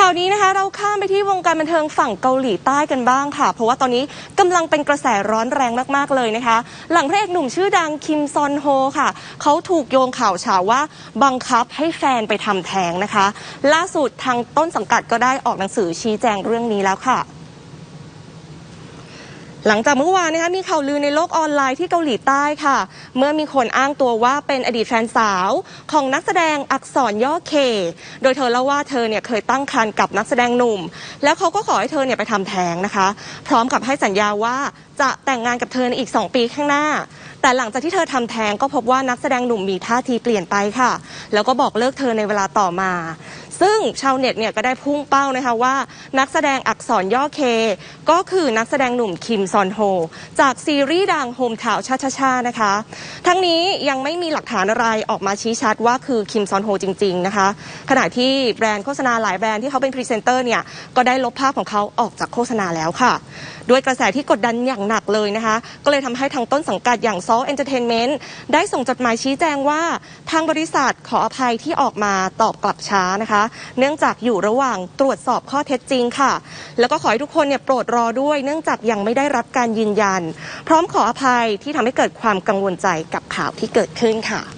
ข่าวนี้นะคะเราข้ามไปที่วงการบันเทิงฝั่งเกาหลีใต้กันบ้างค่ะ เพราะว่าตอนนี้กำลังเป็นกระแสร้อนแรงมากๆเลยนะคะ หลังพระเอกหนุ่มชื่อดังคิมซอนโฮค่ะเขาถูกโยงข่าวเฉาว่าบังคับให้แฟนไปทำแท้งนะคะ ล่าสุดทางต้นสังกัดก็ได้ออกหนังสือชี้แจงเรื่องนี้แล้วค่ะ หลังจากเมื่อวานนะคะมีข่าวลือในโลกออนไลน์ที่เกาหลีใต้ค่ะ เมื่อมีคนอ้างตัวว่าเป็นอดีตแฟนสาวของนักแสดงอักษรย่อเค โดยเธอเล่าว่าเธอเนี่ยเคยตั้งครรภ์กับนักแสดงหนุ่ม แล้วเขาก็ขอให้เธอเนี่ยไปทำแท้งนะคะ พร้อมกับให้สัญญาว่าจะแต่งงานกับเธอในอีก 2 ปีข้างหน้า แต่หลังจากที่เธอทำแท้งก็พบว่านักแสดงหนุ่มมีท่าทีเปลี่ยนไปค่ะ แล้วก็บอกเลิกเธอในเวลาต่อมา ซึ่งชาวเน็ตเนี่ยก็ได้พุ่งเป้านะคะว่า นักแสดงอักษรย่อเค ก็คือนักแสดงหนุ่มคิมซอนโฮ จากซีรีส์ดังโฮมทาวชาชาชานะคะ ทั้งนี้ยังไม่มีหลักฐานอะไรออกมาชี้ชัดว่าคือคิมซอนโฮจริง ๆ นะคะ ขณะที่แบรนด์โฆษณาหลายแบรนด์ที่เขาเป็นพรีเซนเตอร์เนี่ยก็ได้ลบภาพของเขาออกจากโฆษณาแล้วค่ะ ด้วยกระแสที่กดดันอย่างหนักเลยนะคะ ก็เลยทำให้ทางต้นสังกัดอย่างซอ Entertainment ได้ส่งจดหมายชี้แจงว่าทางบริษัทขออภัยที่ออกมาตอบกลับช้านะคะเนื่องจากอยู่ระหว่างตรวจสอบข้อเท็จจริงค่ะ แล้วก็ขอให้ทุกคนเนี่ยโปรดรอด้วย เนื่องจากยังไม่ได้รับการยืนยัน พร้อมขออภัยที่ทำให้เกิดความกังวลใจกับข่าวที่เกิดขึ้นค่ะ